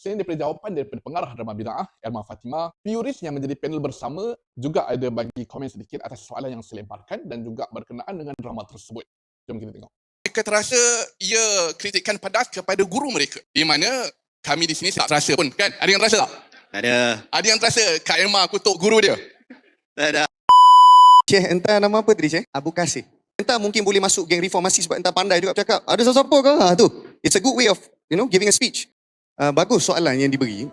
Selain daripada jawapan daripada pengarah drama bida'ah, Erma Fatimah, Puris yang menjadi panel bersama juga ada bagi komen sedikit atas soalan yang saya lemparkan dan juga berkenaan dengan drama tersebut. Jom kita tengok. mereka terasa ia kritikan pedas kepada guru mereka. Di mana kami di sini tak terasa pun kan? Ada yang terasa tak? Tak ada. Ada yang terasa Kak Irma kutuk guru dia? Tak ada. Syekh, entah nama apa tadi Syekh? Abu Kasih. Entah mungkin boleh masuk geng reformasi sebab entah pandai juga bercakap. Ada siapa ke? Ha, tu. It's a good way of, you know, giving a speech. Uh, bagus soalan yang diberi.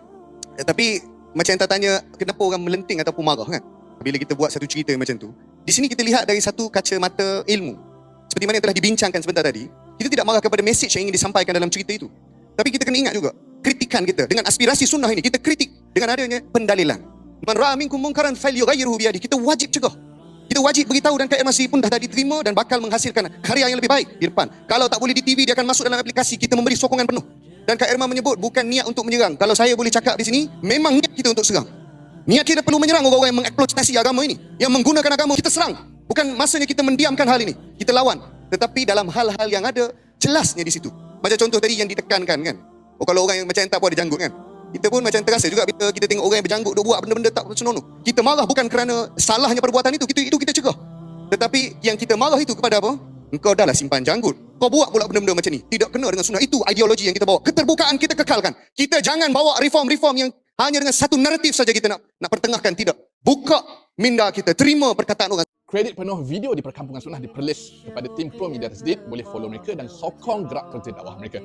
Eh, tapi macam entah tanya kenapa orang melenting ataupun marah kan? Bila kita buat satu cerita macam tu. Di sini kita lihat dari satu kacamata ilmu. Seperti mana yang telah dibincangkan sebentar tadi. Kita tidak marah kepada message yang ingin disampaikan dalam cerita itu. Tapi kita kena ingat juga. Kritikan kita dengan aspirasi sunnah ini. Kita kritik dengan adanya pendalilan. Man ra'a minkum munkaran falyughayyirhu biyadihi. Kita wajib cegah. Kita wajib beritahu dan KMRC pun dah diterima dan bakal menghasilkan karya yang lebih baik di depan. Kalau tak boleh di TV, dia akan masuk dalam aplikasi. Kita memberi sokongan penuh. Dan Kak Irma menyebut bukan niat untuk menyerang. Kalau saya boleh cakap di sini, memang niat kita untuk serang. Niat kita perlu menyerang orang-orang yang mengeksploitasi agama ini. Yang menggunakan agama, kita serang. Bukan masanya kita mendiamkan hal ini. Kita lawan. Tetapi dalam hal-hal yang ada, jelasnya di situ. Macam contoh tadi yang ditekankan kan. Oh kalau orang yang macam entah pun ada janggut kan. Kita pun macam terasa juga bila kita tengok orang yang berjanggut duk buat benda-benda tak senonoh. Kita marah bukan kerana salahnya perbuatan itu, itu, itu kita cegah. Tetapi yang kita marah itu kepada apa? Engkau dah lah simpan janggut. Kau buat pula benda-benda macam ni. Tidak kena dengan sunnah. Itu ideologi yang kita bawa. Keterbukaan kita kekalkan. Kita jangan bawa reform-reform yang hanya dengan satu naratif saja kita nak nak pertengahkan. Tidak. Buka minda kita. Terima perkataan orang. Kredit penuh video di Perkampungan Sunnah diperlis kepada tim Pro Media Tasdid. Boleh follow mereka dan sokong gerak kerja dakwah mereka.